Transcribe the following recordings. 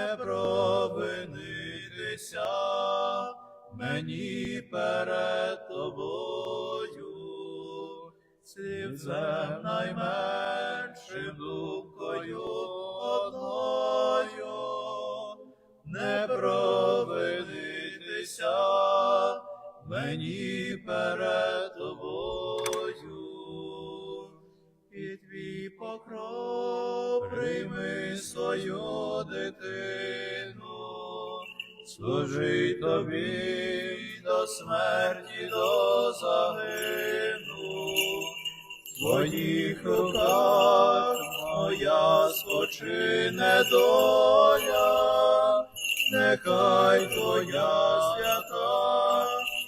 не провинитися мені перед тобою, цим найменшим думкою одною, не провинитися мені. Смерті, до загину. В твоїх руках моя спочине доля, нехай твоя свята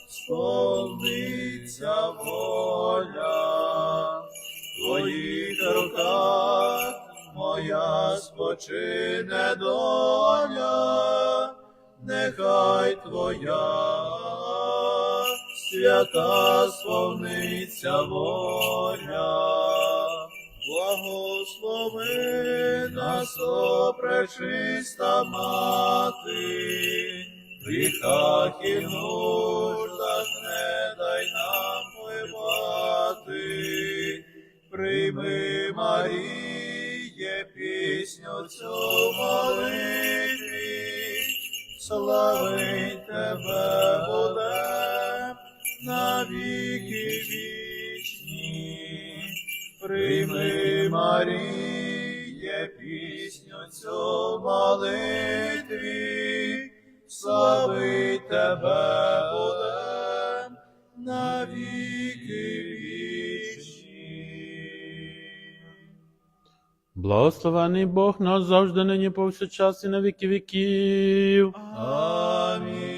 сповниться воля. В твоїх руках моя спочине доля, нехай твоя свята сповниться воля. Благослови нас, о пречиста мати, в гріхах і нуждах не дай нам пливати. Прийми, Маріє, пісню цю молитві, славить тебе буде на віки вічні. Прийми, Маріє, пісню цю молитві, славить тебе буде на віки вічні. Благословений Бог нас завжди нині повсякчас і на віки віків. Амінь.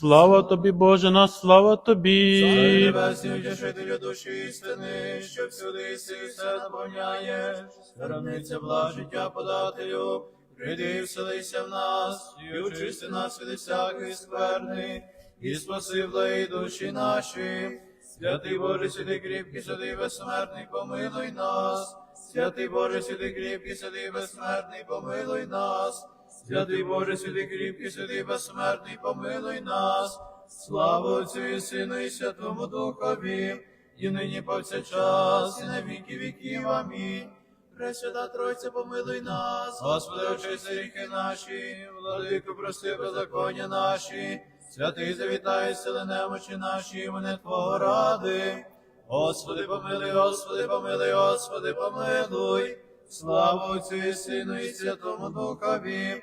Слава тобі, Боже наш, слава тобі. небесний, утішителю душі істини, що всюди все наповняєш, скарбниця бла життя подателю, прийди вселися в нас, і очисти нас від всякої скверни, і спаси благі душі наші. Святий Боже, святий кріпкий, святий безсмертний, помилуй нас. Святий Боже, святий кріпкий, святий безсмертний, помилуй нас. Святий Боже, святий кріпкий, святий безсмертний, помилуй нас. Слава Отцю і Сину і Святому Духові, і нині повсякчас, і на віки віків. Амінь. Пресвята Тройця, помилуй нас, Господи, очисти гріхи наші, владико, прости беззаконня наші, святий завітай, сили немочі наші, імени Твого ради. Господи, помилуй, Господи, помилуй, Господи, помилуй. Слава Отцю і Сину і Святому Духові,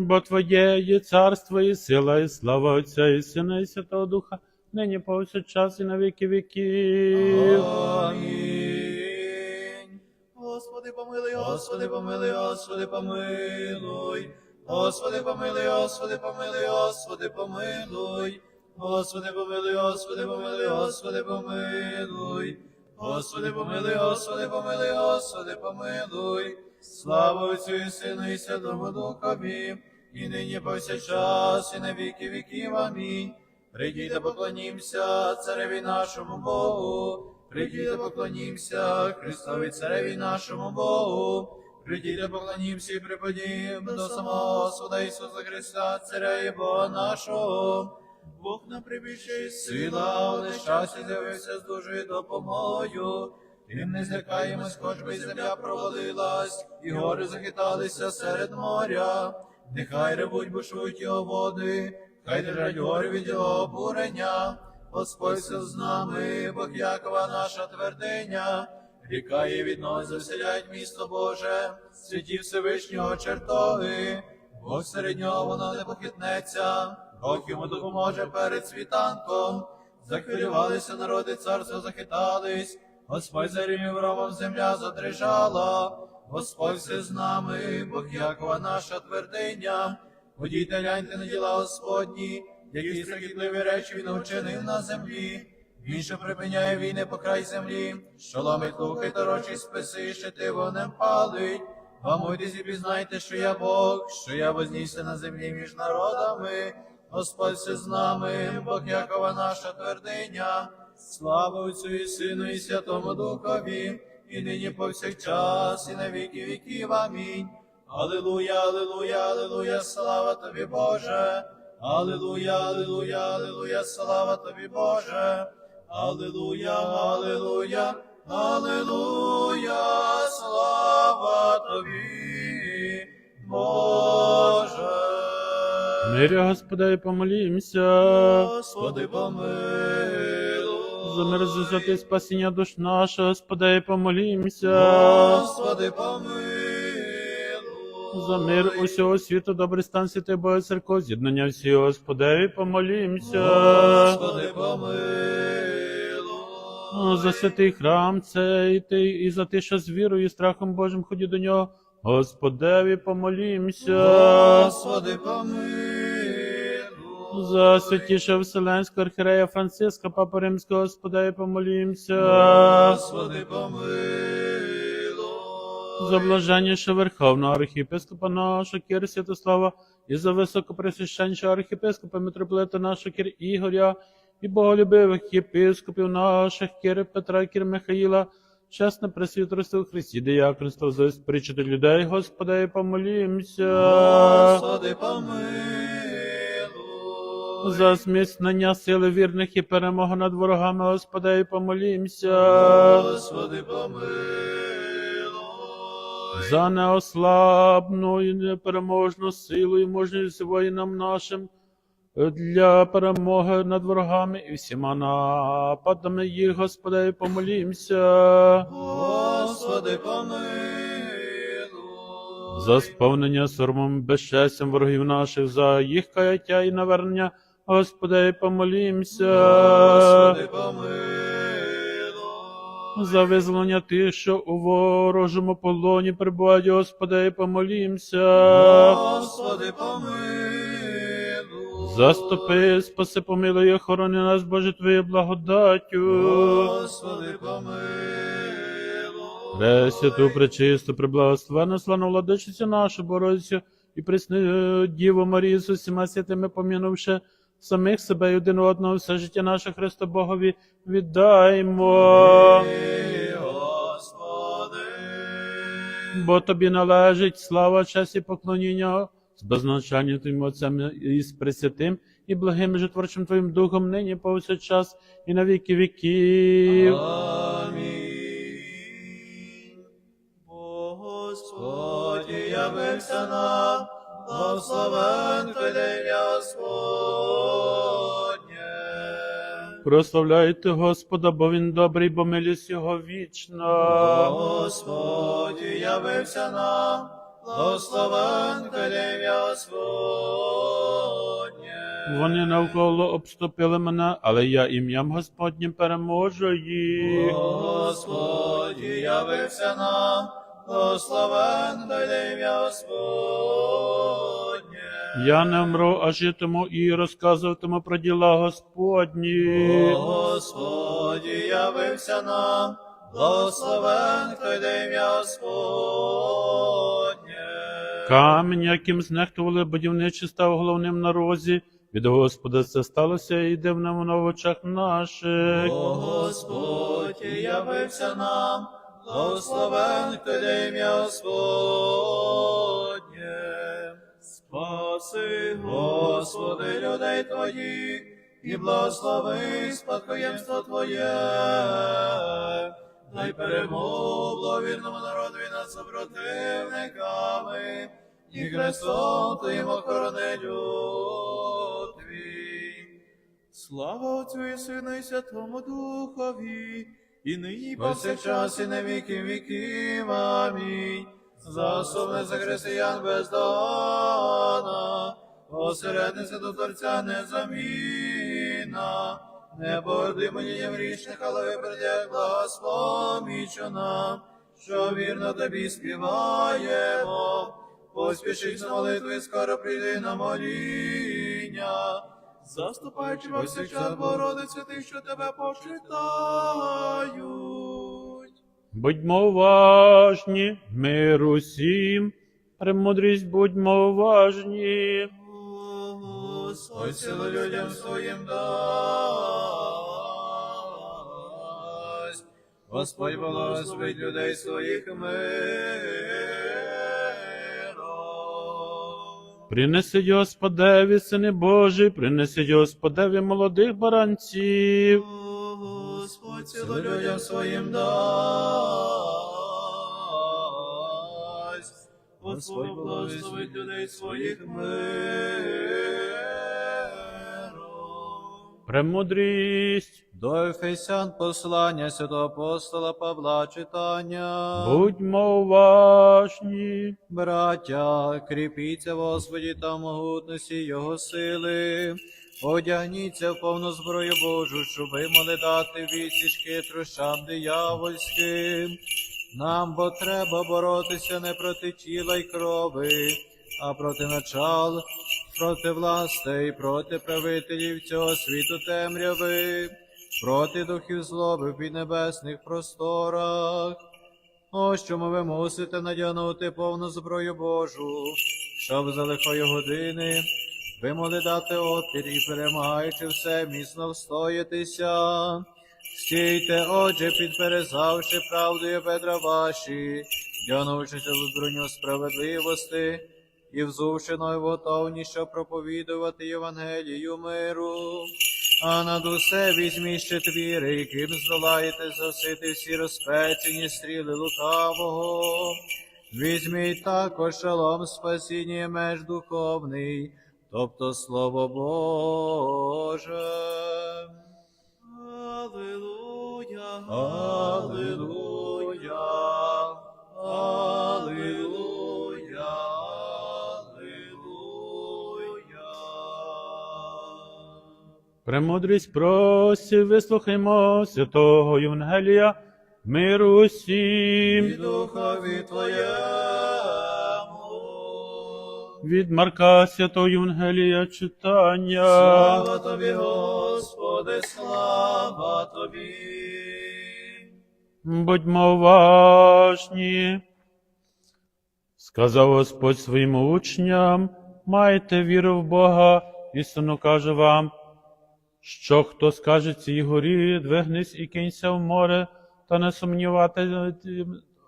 Бо Твоє є царство і сила, і слава Отця і Сина, і Святого Духа, нині повсякчас і на віки віків. Амінь. Господи, помилуй, Господи, помилуй, Господи, помилуй. Господи, помилуй, Господи, помилуй, Господи, помилуй. Господи, помилуй, Господи, помилуй, Господи, помилуй. Господи, помилуй, Господи, помилуй, Господи, помилуй. Слава Отцю і Сину і Святому Духові, і нині повсякчас, і на віки віків. Амінь. Прийдіть, поклонімся цареві нашому Богу. Прийдіть, поклонімся Христові цареві нашому Богу. Прийдіть, поклонімся і припадім до самого Господа Ісуса Христа, царя і Бога нашого. Бог нам прибільший сила, але щастя з'явився з дужою допомогою. Тим не злякаємось, хоч би земля провалилась, і гори захиталися серед моря. Нехай ревуть, бушують його води, хай держать гори від його обурення. Господь з нами, Бог Якова наша твердиня. Ріка і відно заселяють місто Боже, святі Всевишнього чертоги, Бог серед нього воно не похитнеться, Бог йому допоможе перед світанком. Захвилювалися народи, царства захитались, Господь зарівнюв ровом земля задрижала, Господь все з нами, Бог Якова наша твердиня. Ходіть, гляньте на діла Господні, які страхітливі речі він учинив на землі. Він, що припиняє війни по край землі, що ломить луки та рочі списи, ще ти вогнем палить. Гамуйтесь і пізнайте, що я Бог, що я вознісся на землі між народами. Господь все з нами, Бог Якова наша твердиня. Слава Отцю і Сину, і Святому Духові, і нині повсякчас, і на віки віків. Амінь. Алілуя, алілуя, алілуя, слава тобі, Боже. Алілуя, алілуя, алілуя, слава тобі, Боже. Алілуя, алілуя, алілуя, слава тобі, Боже. Мирі Господи, помолімся. Господи, помилуй. За мир за святе спасіння душ наша, Господи, помолімся. Господи, помилуй. За мир усього світу, добрий стан святий Бога церков, з'єднання всі, Господи, помолімся. Господи, помилуй. За святий храм цей ти, і за те, що з вірою і страхом Божим ході до нього, Господеві помолімся. Господи, помилуй. За святішого Вселенського архірея Франциска, Папа Римського, Господеві помолімся. Господи, помилуй. За блаженніше Верховного архієпископа нашого Кир Святослава і за високопресвященнішого архієпископа митрополита нашого Кир Ігоря і боголюбивих єпископів наших Кир Петра, Кир Михаїла, чесне пресвітерство у Христі, діяконство за спричити людей, Господи, помолімся. Господи, помилуй. За зміцнення сили вірних і перемогу над ворогами, Господи, помолімся. Господи, помилуй. За неослабну і непереможну силу і мужність воїнам нашим для перемоги над ворогами і всіма нападами їх, Господи, помолімся. Господи, помилуй. За сповнення соромом безчестям ворогів наших, за їх каяття і навернення, Господи, помолімся. Господи, помилуй. За визволення тих, що у ворожому полоні перебувають, Господи, помолімся. Господи, помилуй. Заступи, спаси, помилуй, охорони нас, Боже, Твоєю благодаттю. Господи, помилуй. Пресвяту, пречисту, преблагословену, славну владичицю нашу, Бородицю, і пресну Діву Марію з усіма святими, помінувши самих себе і один одного, все життя наше Христо Богові віддаймо. Бо тобі належить слава, честь і поклоніння з беззначальним Твоїм Отцем і з Пресвятим і благим житворчим Твоїм Духом нині повсякчас і на віки віків. Амінь. Господь явився нам, благословен ім'я Господнє. Прославляйте Господа, бо Він добрий, бо милість Його вічна. Господь явився нам, благословен ім'я Господнє. Вони навколо обступили мене, але я ім'ям Господнім переможу їх. Господь явився нам, благословен ім'я Господнє. Я не вмру, а житиму і розказуватиму про діла Господні. Господь явився нам, благословен ім'я Господнє. Камінь, яким знехтували будівничі, став головним на розі. Від Господа це сталося і дивним воно в очах наших. О Господь явився нам, благословен ім'я Господнє. Спаси, Господи, людей Твоїх, і благослови спадкоємство Твоє. Дай перемогу благовірному народові над супротивниками, і Христом Твоїм охорони Твій. Слава Отцю і Сину і Святому Духові, і нині повсякчас і на віки віків. Амінь. Засобне за християн бездона, посередниця до Творця незамінна, не борди мені єврічних, але випередя благословічу нам, що вірно тобі співаємо. Поспішись на молитву скоро прийди на моління. Заступаючи во всіх час Богородице, ти, що тебе почитають. Будьмо уважні, мир усім, премудрість будьмо уважні. Господь силу людям своїм дасть. Господь благословить людей своїх миром. Принесіть Господеві, сини Божі, принеси, Господеві молодих баранців. Господь силу людям своїм дасть. Господь благословить людей своїх миром. Премудрість, До Ефесян послання святого апостола Павла читання. будьмо уважні. Браття, кріпіться в Господі та могутності Його сили. Одягніться в повну зброю Божу, щоб ви могли дати відсіч хитрощам диявольським. Нам бо треба боротися не проти тіла й крови, а проти начал, проти властей, проти правителів цього світу темряви, проти духів злоби в піднебесних просторах. Ось чому ви мусите надягнути повну зброю Божу, щоб за лихої години ви могли дати опір і перемагаючи все, міцно встоятися. Стійте, отже, підперезавши правдою бедра ваші, дянувшися в броню справедливості і готовність, щоб проповідувати Євангелію миру. А над усе візьміть щит віри, яким здолаєте засити всі розпечені стріли лукавого. Візьміть також шалом спасіння меж духовний, тобто Слово Боже. Аллилуйя, Аллилуйя, Аллилуйя, Премудрість просі, вислухаймо святого Євангелія, миру І духові Твоєму. Від Марка святого Євангелія читання. Слава Тобі, Господи, слава Тобі. Будьмо уважні. Сказав Господь своїм учням, майте віру в Бога, істину кажу вам, що хто скаже цій горі, двигнись і кинься в море, та не, сумнівати,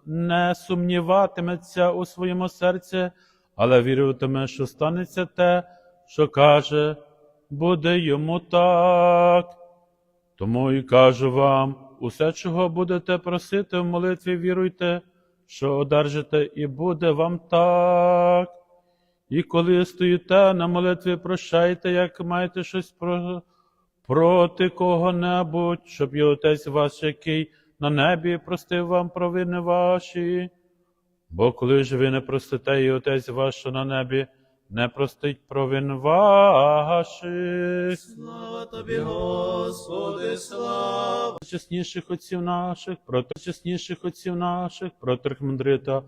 не сумніватиметься у своєму серці, але віруватиме, що станеться те, що каже, буде йому так. Тому і кажу вам, усе, чого будете просити в молитві, віруйте, що одержите, і буде вам так. І коли стоїте на молитві, прощайте, як маєте щось про... проти кого-небудь, щоб і Отець ваш, який на небі, простив вам провини ваші. Бо коли ж ви не простите, і Отець ваш, що на небі, не простить провин ваших. Слава Тобі, Господи, слава. чесніших отців наших, проти чесніших отців наших, проти архімандрита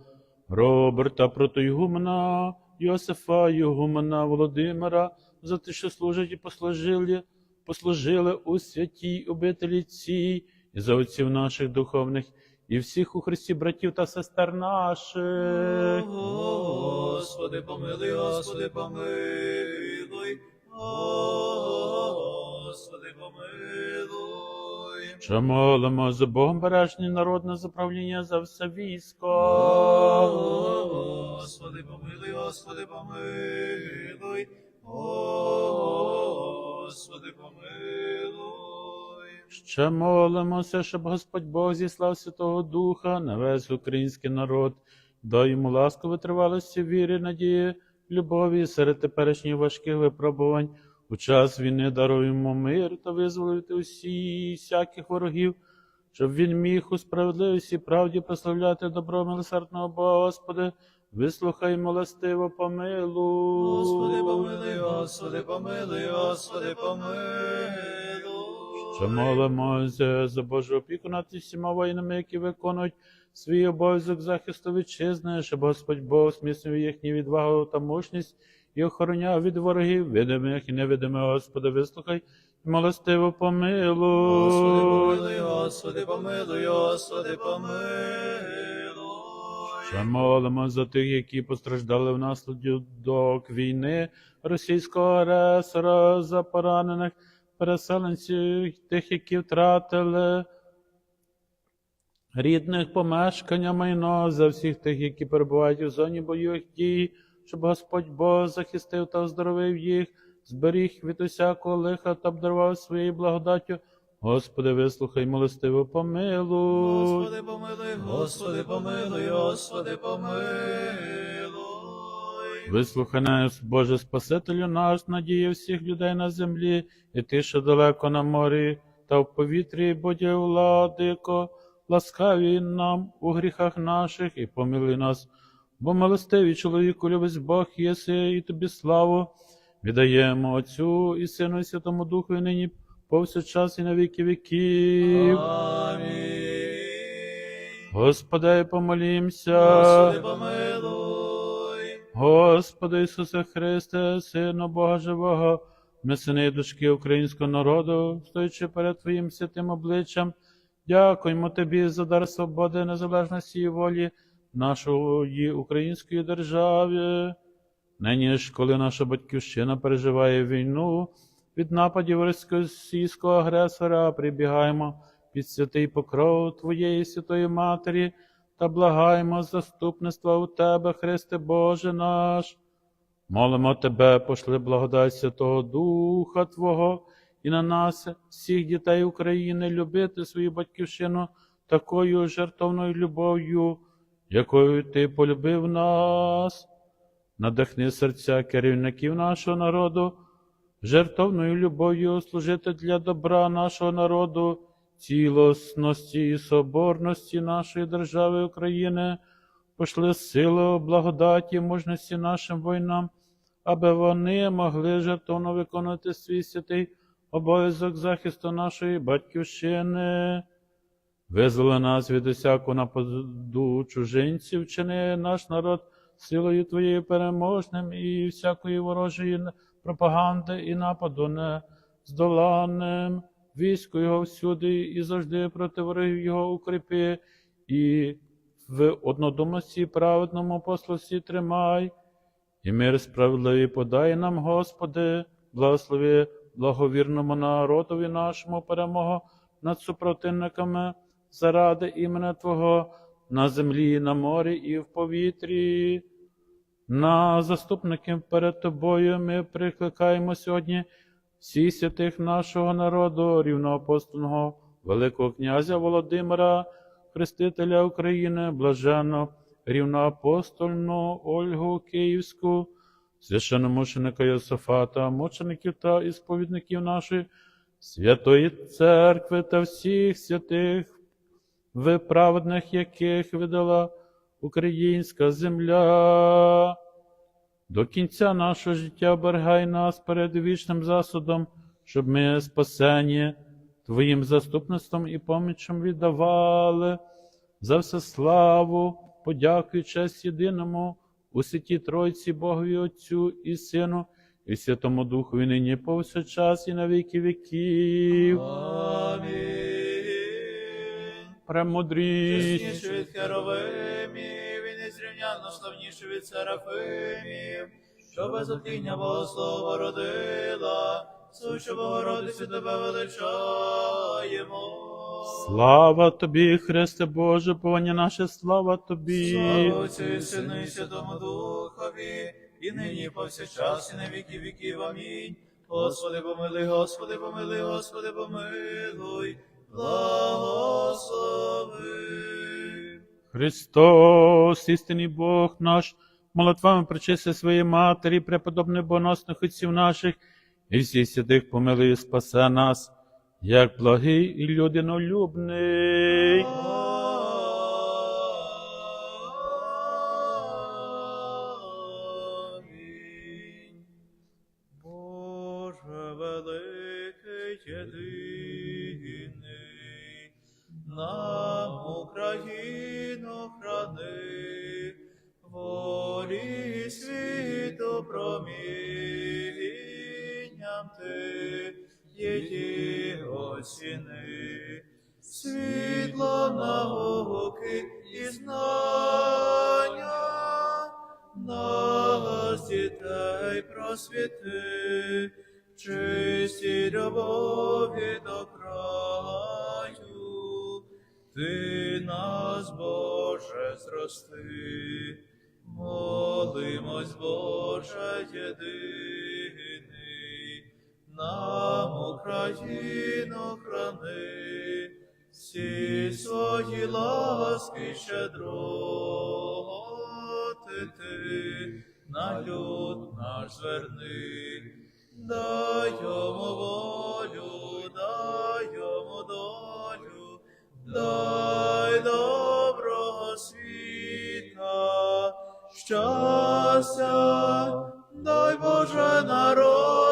Роберта, проти Ігумена, Йосифа, Ігумена, Володимира, за те, що служать і послужили, послужили у святій обителі цій, і за отців наших духовних, і всіх у Христі братів та сестер наших. Господи, помилуй, Господи, помилуй. Господи, помилуй. Що молимо за Богом бережний народ на заправління за все військо. Господи, помилуй, Господи, помилуй. Господи, помилуй. Ще молимося, щоб Господь Бог зіслав Святого Духа на весь український народ, дай йому ласку витривалості віри, надії, любові серед теперішніх важких випробувань. У час війни даруємо мир та визволити усі всяких ворогів, щоб він міг у справедливості правді прославляти добро милосердного Бога, Господи, вислухай милостиво помилуй. Господи, помилуй, Господи, помилуй, Господи, помилуй. Що молимося за Божу опіку над всіма воїнами, які виконують свій обов'язок захисту вітчизни, щоб Господь Бог зміцнив їхню відвагу та мужність і охороняв від ворогів, видимих і невидимих, Господи, вислухай, і милостиво помилуй. Господи, помилуй, Господи, помилуй, Господи, помилуй. Ще молимо за тих, які постраждали внаслідок війни російського агресора, за поранених переселенців, тих, які втратили рідних помешкання майно, за всіх тих, які перебувають у зоні бойових дій, щоб Господь Бог захистив та оздоровив їх, зберіг від усякого лиха та обдарував своєю благодаттю. Господи, вислухай, милостиво помилуй. Господи, помилуй, Господи, помилуй, Господи, помилуй. Вислухай нас, Боже Спасителю наш, надія всіх людей на землі, і ти, що далеко на морі, та в повітрі, будь владико, ласкаві нам у гріхах наших і помили нас, бо милостивий чоловіку любить Бог єси, і тобі славу. Віддаємо Отцю і Сину, і Святому Духу, і нині повсякчас і на віки віків. Амінь. Господи, помолімся. Господи, помилуй. Господи Ісусе Христе, Сину Бога Живого, ми сини і дочки українського народу, стоячи перед Твоїм святим обличчям, дякуємо Тобі за дар свободи, незалежності і волі нашої української держави. Нині ж, коли наша батьківщина переживає війну від нападів російського агресора, прибігаємо під святий покров Твоєї Святої Матері та благаємо заступництва у Тебе, Христе Боже наш. Молимо Тебе, пошли благодать Святого Духа Твого і на нас, всіх дітей України, любити свою батьківщину такою жертовною любов'ю, якою Ти полюбив нас. Надихни серця керівників нашого народу, жертовною любов'ю служити для добра нашого народу, цілісності і соборності нашої держави України, пошли силу, благодаті, мужності нашим воїнам, аби вони могли жертовно виконувати свій святий обов'язок захисту нашої батьківщини. Визволи нас від усякого нападу чужинців, чини наш народ силою Твоєю переможним і всякої ворожої пропаганди і нападу не здоланним. Військо його всюди і завжди проти ворогів його укріпи, і в однодумності праведному послусі тримай, і мир справедливий подай нам, Господи, благослови благовірному народові нашому перемогу над супротивниками заради імені Твого на землі, на морі і в повітрі. На заступників перед Тобою ми прикликаємо сьогодні всіх святих нашого народу, рівноапостольного Великого князя Володимира, Хрестителя України, блаженно, рівноапостольну Ольгу Київську, священномученика Йосифата, мучеників та ісповідників нашої святої церкви та всіх святих, виправдних яких видала українська земля. До кінця нашого життя оберігай нас перед вічним засудом, щоб ми спасені Твоїм заступництвом і помічем віддавали за все славу, подяку і честь єдиному у святі Тройці Богові Отцю і Сину, і Святому Духу, і нині повсякчас, і на віки віків. Амінь. Премудрість. Незрівняно від Серафимів, що без отління Богослова родила, сучу Богородицю тебе величаємо. Слава тобі, Христе Боже, повання наше, слава тобі. Слава Отцю і Сину і Святому Духові, і нині і повсякчас, і на віки віків. Амінь. Господи, помилуй, Господи, помилуй, Господи, помилуй, благослови. Христос, істинний Бог наш, молитвами причисти своєї матері, преподобних боносних отців наших, і всіх святих помилуй спасе нас, як благий і людинолюбний. Ти нас, Боже, зрости, молимось, Боже, єдиний, нам Україну храни, всі свої ласки щедроти ти, на люд наш зверни, дай йому дай доброго світа, щастя, дай Боже народ.